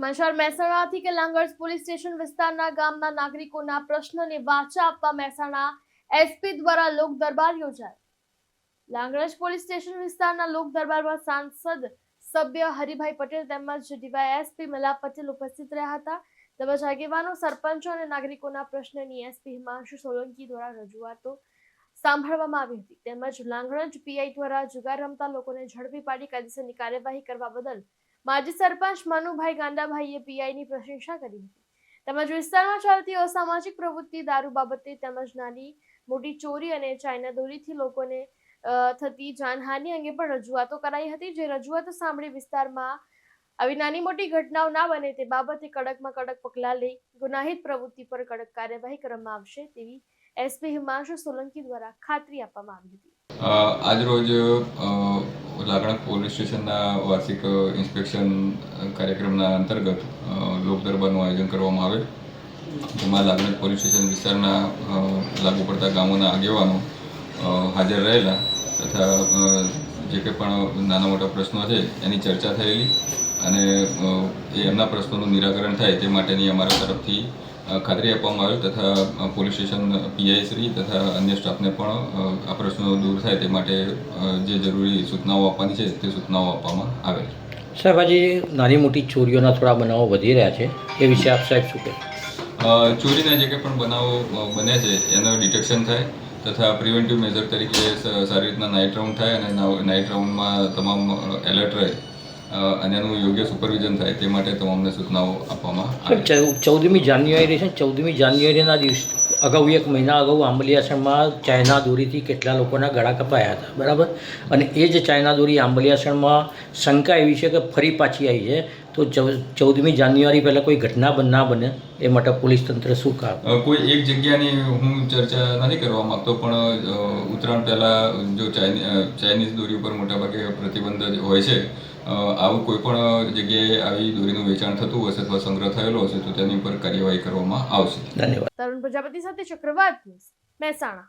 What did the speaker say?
સમાચાર મહેસાણાથી કે લાંગર્સ police station વિસ્તારના ગામના નાગરિકોના પ્રશ્નને વાચા આપવા મહેસાણા એસપી દ્વારા લોક દરબાર યોજાયો. લાંગરજ પોલીસ સ્ટેશન વિસ્તારના લોક દરબારમાં સાંસદ સભ્ય હરિભાઈ પટેલ તેમજ ડીવાયએસપી મલા પટેલ ઉપસ્થિત રહ્યા હતા. તેમજ આગેવાનો, સરપંચો અને નાગરિકોના પ્રશ્નની એસપી હિમાંશુ સોલંકી દ્વારા રજૂઆતો સાંભળવામાં આવી હતી. તેમજ લાંગરજ પીઆઈ દ્વારા જુગાર રમતા લોકોને ઝડપી પાડી કાયદેસરની કાર્યવાહી કરવા બદલ માજી સરપંચ મનુભાઈ ગાંડાભાઈએ પીઆઈની પ્રશંસા કરી હતી. તેમજ વિસ્તારમાં ચાલતી અસામાજિક પ્રવૃત્તિ દારૂ બાબતે તેમજ નાની, મોટી ચોરી અને ચાઇના દોરીથી લોકોને થતી જાનહાનિ અંગે પણ રજૂઆતો કરાઈ હતી, જે રજૂઆતો સાંભળી વિસ્તારમાં આવી નાની મોટી ઘટનાઓ ના બને તે બાબતે કડકમાં કડક પગલાં લઈ ગુનાહિત પ્રવૃત્તિ પર કડક કાર્યવાહી કરવામાં આવશે તેવી એસપી હિમાંશુ સોલંકી દ્વારા ખાતરી આપવામાં આવી હતી. આજરોજ લાગણક પોલીસ સ્ટેશનના વાર્ષિક ઇન્સ્પેક્શન કાર્યક્રમના અંતર્ગત લોકદરબારનું લોક દરબારનું આયોજન કરવામાં આવેલ, જેમાં લાગણક પોલીસ સ્ટેશન વિસ્તારના લાગુ પડતા ગામોના આગેવાનો હાજર રહેલા તથા જે કંઈ પણ નાના મોટા પ્રશ્નો છે એની ચર્ચા થયેલી અને એમના પ્રશ્નોનું નિરાકરણ થાય તે માટેની અમારા તરફથી ખાતરી આપવામાં આવેલ તથા પોલીસ સ્ટેશન પીઆઈ શ્રી તથા અન્ય સ્ટાફને પણ આ પ્રશ્નો દૂર થાય તે માટે જે જરૂરી સૂચનાઓ આપવાની છે તે સૂચનાઓ આપવામાં આવેલ સાહેબ આજે નાની મોટી ચોરીઓના થોડા બનાવો વધી રહ્યા છે. એ વિશે આપ સાહેબ શું કહે ચોરીના જે કંઈ પણ બનાવો બન્યા છે એનું ડિટેક્શન થાય તથા પ્રિવેન્ટિવ મેજર તરીકે સારી રીતના નાઇટ રાઉન્ડ થાય અને નાઇટ રાઉન્ડમાં તમામ એલર્ટ રહે અને એનું યોગ્ય સુપરવિઝન થાય તે માટે તમામને સૂચનાઓ આપવામાં આવે. ચૌદમી જાન્યુઆરી છે ચૌદમી જાન્યુઆરીના દિવસ અગાઉ એક મહિના અગાઉ આંબલિયાસણમાં ચાઇના દોરીથી કેટલા લોકોના ગળા કપાયા હતા બરાબર? અને એ જ ચાઇના દોરી આંબલિયાસણમાં શંકા એવી છે કે ફરી પાછી આવી છે. તો ચૌ- ચૌદમી જાન્યુઆરી પહેલાં કોઈ ઘટના બન ના બને એ માટે પોલીસ તંત્ર શું કામ? કોઈ એક જગ્યાની હું ચર્ચા નથી કરવા માંગતો પણ ઉત્તરાયણ પહેલાં જો ચાઇની ચાઇનીઝ દોરી ઉપર મોટાભાગે પ્રતિબંધ હોય છે આવું કોઈ પણ જગ્યાએ આવી દોરીનું વેચાણ થતું હશે અથવા સંગ્રહ થયેલો હશે તો તેની ઉપર કાર્યવાહી કરવામાં આવશે. ધન્યવાદ. તરુણ પ્રજાપતિ સાથે ચક્રવાત મહેસાણા.